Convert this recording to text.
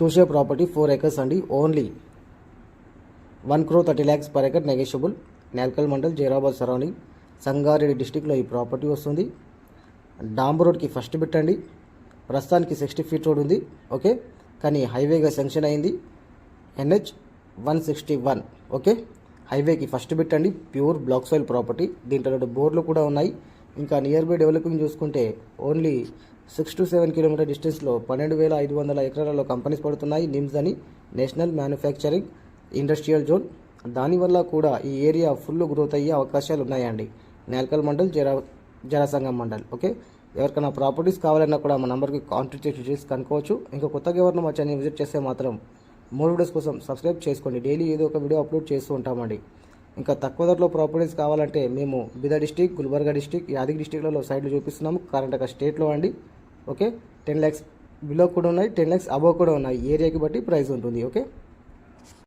చూసే property four acres అండి. Only one crore thirty lakhs per acre negotiable Nelkal mandal Zaheerabad surrounding Sangareddy డిస్టిక్లో ఈ property వస్తుంది. డాంబర్ రోడ్కి ఫస్ట్ పెట్టండి ప్రస్తుతానికి సిక్స్టీ ఫీట్ రోడ్ ఉంది. ఓకే కానీ హైవేగా శాంక్షన్ అయింది. NH one sixty one okay హైవేకి ఫస్ట్ పెట్టండి ప్యూర్ బ్లాక్ సాయిల్ ప్రాపర్టీ దీంట్లో బోర్లు కూడా ఉన్నాయి. ఇంకా నియర్ బై డెవలపింగ్ చూసుకుంటే only six to seven kilometer డిస్టెన్స్లో పన్నెండు వేల ఐదు వందల ఎకరాలలో కంపెనీస్ పడుతున్నాయి. నిమ్స్ అని నేషనల్ మ్యానుఫ్యాక్చరింగ్ ఇండస్ట్రియల్ జోన్. దానివల్ల కూడా ఈ ఏరియా ఫుల్ గ్రోత్ అయ్యే అవకాశాలు ఉన్నాయండి. నేల్కల్ మండల్ జరా జనసంఘం మండల్. ఓకే? ఎవరికైనా ప్రాపర్టీస్ కావాలన్నా కూడా మా నెంబర్కి కాంటాక్ట్ చేసి కనుకోవచ్చు కనుక్కోవచ్చు. ఇంకా కొత్తగా ఎవరిన మా ఛానల్ విజిట్ చేస్తే మాత్రం మోర్ వీడియోస్ కోసం సబ్స్క్రైబ్ చేసుకోండి. డైలీ ఏదో ఒక వీడియో అప్లోడ్ చేస్తూ ఉంటామండి. ఇంకా తక్కువ ధరలో ప్రాపర్టీస్ కావాలంటే మేము బిదా డిస్టిక్ గుల్బర్గా డిస్టిక్ యాదగిరి డిస్టిక్లలో సైడ్లు చూపిస్తున్నాము. కర్ణాటక స్టేట్లో అండి. ఓకే? టెన్ ల్యాక్స్ బిలో కూడా ఉన్నాయి టెన్ ల్యాక్స్ అబోవ్ కూడా ఉన్నాయి. ఏరియాకి బట్టి ప్రైస్ ఉంటుంది ఓకే?